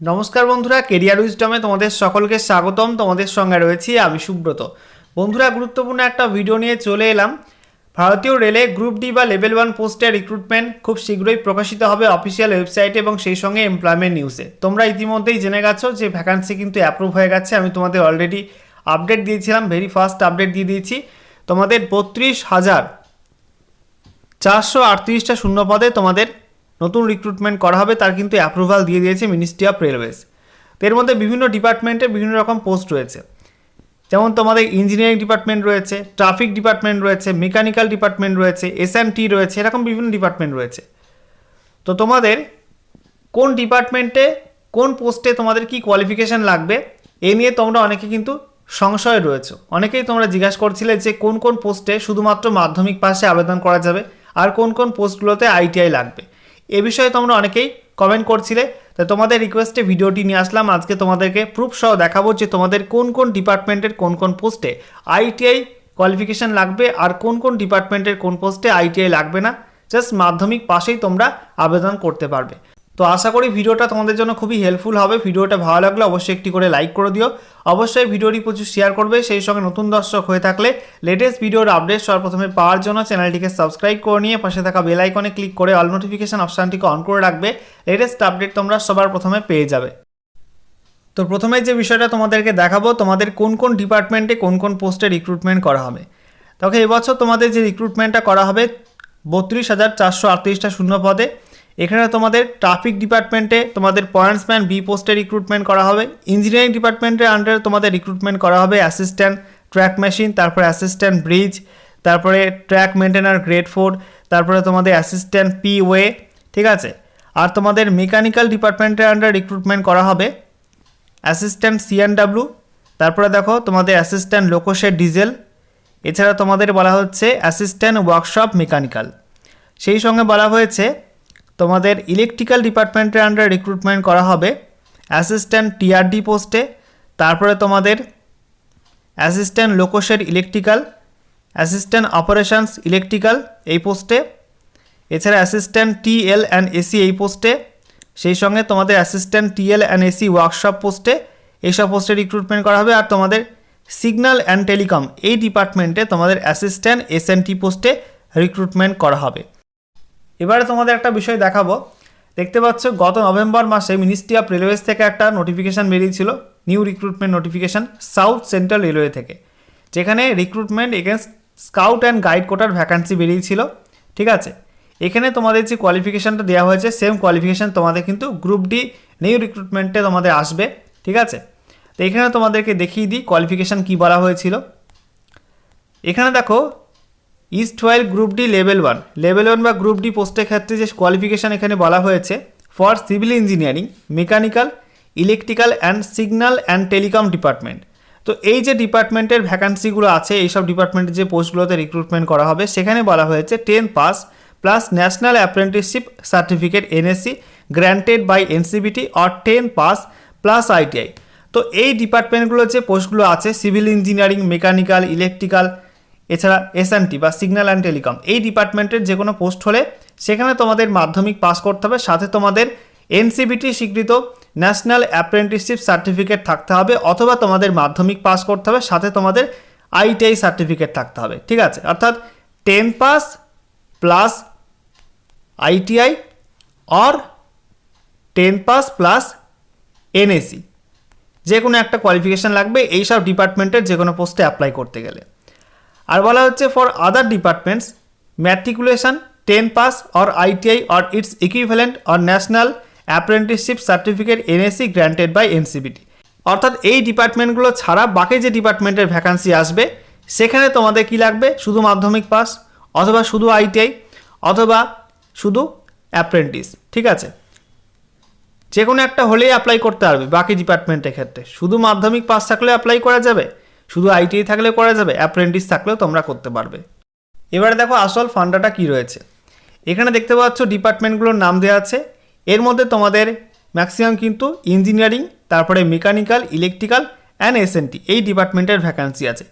নমস্কার বন্ধুরা কেরিয়ার উইজডমে তোমাদের সকলকে স্বাগতম। তোমাদের সঙ্গে রয়েছি আমি সুব্রত। বন্ধুরা, গুরুত্বপূর্ণ একটা ভিডিও নিয়ে চলে এলাম। ভারতীয় রেলে গ্রুপ ডি বা লেভেল ওয়ান পোস্টের রিক্রুটমেন্ট খুব শীঘ্রই প্রকাশিত হবে অফিসিয়াল ওয়েবসাইটে এবং সেই সঙ্গে এমপ্লয়মেন্ট নিউজে তোমরা ইতিমধ্যেই জেনে গেছো যে ভ্যাকান্সি কিন্তু অ্যাপ্রুভ হয়ে গেছে। আমি তোমাদের অলরেডি আপডেট দিয়েছিলাম ভেরি ফার্স্ট আপডেট দিয়ে দিয়েছি। তোমাদের বত্রিশ হাজার চারশো আটত্রিশটা শূন্য পদে তোমাদের নতুন রিক্রুটমেন্ট করা হবে, তার কিন্তু অ্যাপ্রুভাল দিয়ে দিয়েছে মিনিস্ট্রি অফ রেলওয়েজ এর মধ্যে বিভিন্ন ডিপার্টমেন্টে বিভিন্ন রকম পোস্ট রয়েছে। যেমন তোমাদের ইঞ্জিনিয়ারিং ডিপার্টমেন্ট রয়েছে ট্রাফিক ডিপার্টমেন্ট রয়েছে মেকানিক্যাল ডিপার্টমেন্ট রয়েছে এস টি রয়েছে, এরকম বিভিন্ন ডিপার্টমেন্ট রয়েছে। তো তোমাদের কোন ডিপার্টমেন্টে কোন পোস্টে তোমাদের কি কোয়ালিফিকেশান লাগবে, এ নিয়ে তোমরা অনেকে কিন্তু সংশয় রয়েছে। অনেকেই তোমরা জিজ্ঞাসা করছিলে যে কোন কোন পোস্টে শুধুমাত্র মাধ্যমিক পাশে আবেদন করা যাবে, আর কোন কোন পোস্টগুলোতে আইটিআই লাগবে। এ বিষয়ে তোমরা অনেকেই কমেন্ট করছিলে। তো তোমাদের রিকোয়েস্টে ভিডিওটি নিয়ে আসলাম। আজকে তোমাদেরকে প্রুফ সহ দেখাবো যে তোমাদের কোন কোন ডিপার্টমেন্টের কোন কোন পোস্টে আইটিআই কোয়ালিফিকেশান লাগবে আর কোন কোন ডিপার্টমেন্টের কোন পোস্টে আইটিআই লাগবে না। জাস্ট মাধ্যমিক পাশেই তোমরা আবেদন করতে পারবে। তো আশা করি ভিডিওটা তোমাদের জন্য খুবই হেল্পফুল হবে। ভিডিওটা ভালো লাগলে অবশ্যই একটি করে লাইক করে দিও। অবশ্যই ভিডিওটি প্রচুর শেয়ার করবে। সেই সঙ্গে নতুন দর্শক হয়ে থাকলে লেটেস্ট ভিডিওর আপডেট সর্বপ্রথমে পাওয়ার জন্য চ্যানেলটিকে সাবস্ক্রাইব করে নিয়ে পাশে থাকা বেল আইকনে ক্লিক করে অল নোটিফিকেশান অপশানটিকে অন করে রাখবে। লেটেস্ট আপডেট তোমরা সবার প্রথমে পেয়ে যাবে। তো প্রথমে যে বিষয়টা তোমাদেরকে দেখাবো, তোমাদের কোন কোন ডিপার্টমেন্টে কোন কোন পোস্টে রিক্রুটমেন্ট করা হবে। তবে এবছর তোমাদের যে রিক্রুটমেন্টটা করা হবে, বত্রিশ হাজার চারশো আটত্রিশটা শূন্য পদে। এখানে তোমাদের ট্রাফিক ডিপার্টমেন্টে তোমাদের পয়েন্টসম্যান বি পোস্টে রিক্রুটমেন্ট করা হবে। ইঞ্জিনিয়ারিং ডিপার্টমেন্টের আন্ডারে তোমাদের রিক্রুটমেন্ট করা হবে অ্যাসিস্ট্যান্ট ট্র্যাক মেশিন তারপরে অ্যাসিস্ট্যান্ট ব্রিজ তারপরে ট্র্যাক মেনটেনার গ্রেড ফোর তারপরে তোমাদের অ্যাসিস্ট্যান্ট পি ওয়ে ঠিক আছে? আর তোমাদের মেকানিক্যাল ডিপার্টমেন্টের আন্ডার রিক্রুটমেন্ট করা হবে অ্যাসিস্ট্যান্ট সিএনডাব্লিউ তারপরে দেখো তোমাদের অ্যাসিস্ট্যান্ট লোকোশের ডিজেল এছাড়া তোমাদের বলা হচ্ছে অ্যাসিস্ট্যান্ট ওয়ার্কশপ মেকানিক্যাল সেই সঙ্গে বলা হয়েছে তোমাদের ইলেকট্রিক্যাল ডিপার্টমেন্টের আন্ডার রিক্রুটমেন্ট করা হবে অ্যাসিস্ট্যান্ট টিআরডি পোস্টে তারপরে তোমাদের assistant loco shed electrical assistant operations electrical এই পোস্টে এছাড়া অ্যাসিস্ট্যান্ট টিএল অ্যান্ড এসি এই পোস্টে সেই সঙ্গে তোমাদের assistant TL and AC workshop পোস্টে এইসব পোস্টে রিক্রুটমেন্ট করা হবে। আর তোমাদের সিগন্যাল অ্যান্ড টেলিকম এই ডিপার্টমেন্টে তোমাদের অ্যাসিস্ট্যান্ট এসএনটি পোস্টে রিক্রুটমেন্ট করা হবে। এবারে তোমাদের একটা বিষয় দেখাবো। দেখতে পাচ্ছ, গত নভেম্বর মাসে মিনিস্ট্রি অফ রেলওয়েজ থেকে একটা নোটিফিকেশান বেরিয়েছিল new recruitment notification South Central Railway থেকে, যেখানে recruitment against scout and guide কোটার ভ্যাকান্সি বেরিয়েছিল, ঠিক আছে? এখানে তোমাদের যে কোয়ালিফিকেশানটা দেওয়া হয়েছে সেম কোয়ালিফিকেশান তোমাদের কিন্তু গ্রুপ ডি নিউ রিক্রুটমেন্টে তোমাদের আসবে, ঠিক আছে? তো এখানে তোমাদেরকে দেখিয়ে দিই কোয়ালিফিকেশান কী বলা হয়েছিল। এখানে দেখো ইস্ট ওয়াইল group D level one level one বা গ্রুপ ডি পোস্টের ক্ষেত্রে যে কোয়ালিফিকেশান এখানে বলা হয়েছে for civil engineering mechanical electrical and signal and telecom department তো এই যে ডিপার্টমেন্টের ভ্যাকান্সিগুলো আছে, এইসব ডিপার্টমেন্টের যে পোস্টগুলোতে রিক্রুটমেন্ট করা হবে, সেখানে বলা হয়েছে ten pass plus national apprenticeship certificate NSC granted by NCBT or ten pass plus ITI তো এই ডিপার্টমেন্টগুলো যে পোস্টগুলো আছে সিভিল ইঞ্জিনিয়ারিং মেকানিক্যাল ইলেকট্রিক্যাল এছাড়া এসএনটি বা সিগন্যাল অ্যান্ড টেলিকম এই ডিপার্টমেন্টের যে কোনো পোস্ট হলে সেখানে তোমাদের মাধ্যমিক পাস করতে হবে। সাথে তোমাদের এনসিবিটি স্বীকৃত ন্যাশনাল অ্যাপ্রেন্টিসশিপ সার্টিফিকেট থাকতে হবে অথবা তোমাদের মাধ্যমিক পাস করতে হবে। সাথে তোমাদের আইটিআই সার্টিফিকেট থাকতে হবে, ঠিক আছে? অর্থাৎ ten pass plus ITI or ten pass plus NAC যে কোনো একটা কোয়ালিফিকেশান লাগবে। এইসব ডিপার্টমেন্টের যে কোনো পোস্টে অ্যাপ্লাই করতে গেলে। আর বলা হচ্ছে for other departments matriculation ten pass or ITI or its equivalent or national apprenticeship certificate NSC granted by NCVT অর্থাৎ এই ডিপার্টমেন্টগুলো ছাড়া বাকি যে ডিপার্টমেন্টের ভ্যাকান্সি আসবে, সেখানে তোমাদের কি লাগবে? শুধু মাধ্যমিক পাস অথবা শুধু আইটিআই অথবা শুধু অ্যাপ্রেন্টিস ঠিক আছে? যে কোনো একটা হলেই অ্যাপ্লাই করতে পারবে বাকি ডিপার্টমেন্টের ক্ষেত্রে। শুধু মাধ্যমিক পাস থাকলেও অ্যাপ্লাই করা যাবে? শুধু আইটিআই থাকলে করা যাবে অ্যাপ্রেন্টিস থাকলেও তোমরা করতে পারবে। এবারে দেখো আসল ফান্ডাটা কি রয়েছে। এখানে দেখতে পাচ্ছ ডিপার্টমেন্টগুলোর নাম দেওয়া আছে। এর মধ্যে তোমাদের ম্যাক্সিমাম কিন্তু ইঞ্জিনিয়ারিং তারপরে মেকানিক্যাল ইলেকট্রিক্যাল অ্যান্ড এসএনটি এই ডিপার্টমেন্টের ভ্যাকান্সি আছে।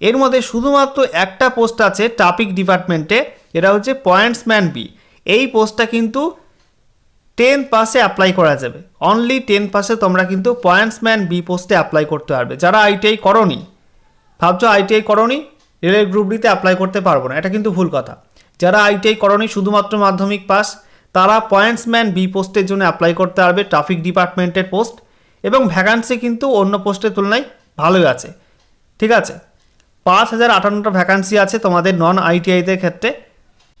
এর মধ্যে শুধুমাত্র একটা পোস্ট আছে ট্রাফিক ডিপার্টমেন্টে এটা হচ্ছে পয়েন্টসম্যান বি এই পোস্টটা কিন্তু টেন পাসে অ্যাপ্লাই করা যাবে। অনলি টেন পাসে তোমরা কিন্তু পয়েন্টসম্যান বি পোস্টে অ্যাপ্লাই করতে পারবে। যারা আইটিআই করনি ভাবছ আইটিআই করনি? রেলের গ্রুপ ডিতে অ্যাপ্লাই করতে পারব না। এটা কিন্তু ভুল কথা। যারা আইটিআই করনি, শুধুমাত্র মাধ্যমিক পাস তারা পয়েন্টসম্যান বি পোস্টের জন্য অ্যাপ্লাই করতে পারবে ট্রাফিক ডিপার্টমেন্টের পোস্ট এবং ভ্যাকান্সি কিন্তু অন্য পোস্টের তুলনায় ভালোই আছে। ঠিক আছে? পাঁচ হাজার আটান্নটা ভ্যাকান্সি আছে তোমাদের নন আইটিআইদের ক্ষেত্রে।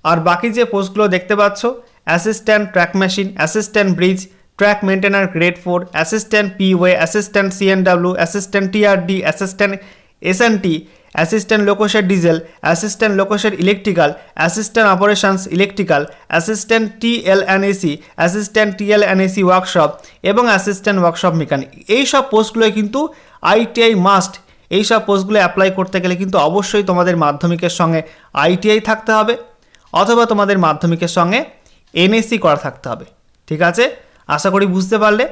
আর বাকি যে পোস্টগুলো দেখতে পাচ্ছ assistant track machine assistant bridge track maintainer grade four assistant P way assistant C and W assistant TRD assistant S and T assistant loco shed diesel assistant loco shed electrical assistant operations electrical assistant TL and AC assistant TL and AC workshop এবং assistant workshop mechanic এই সব পোস্টগুলোয় কিন্তু ITI must এই সব পোস্টগুলো apply করতে গেলে কিন্তু অবশ্যই তোমাদের মাধ্যমিকের সঙ্গে আইটিআই থাকতে হবে অথবা তোমাদের মাধ্যমিকের সঙ্গে এনএসসি করা থাকতে হবে। ঠিক আছে? আশা করি বুঝতে পারলে।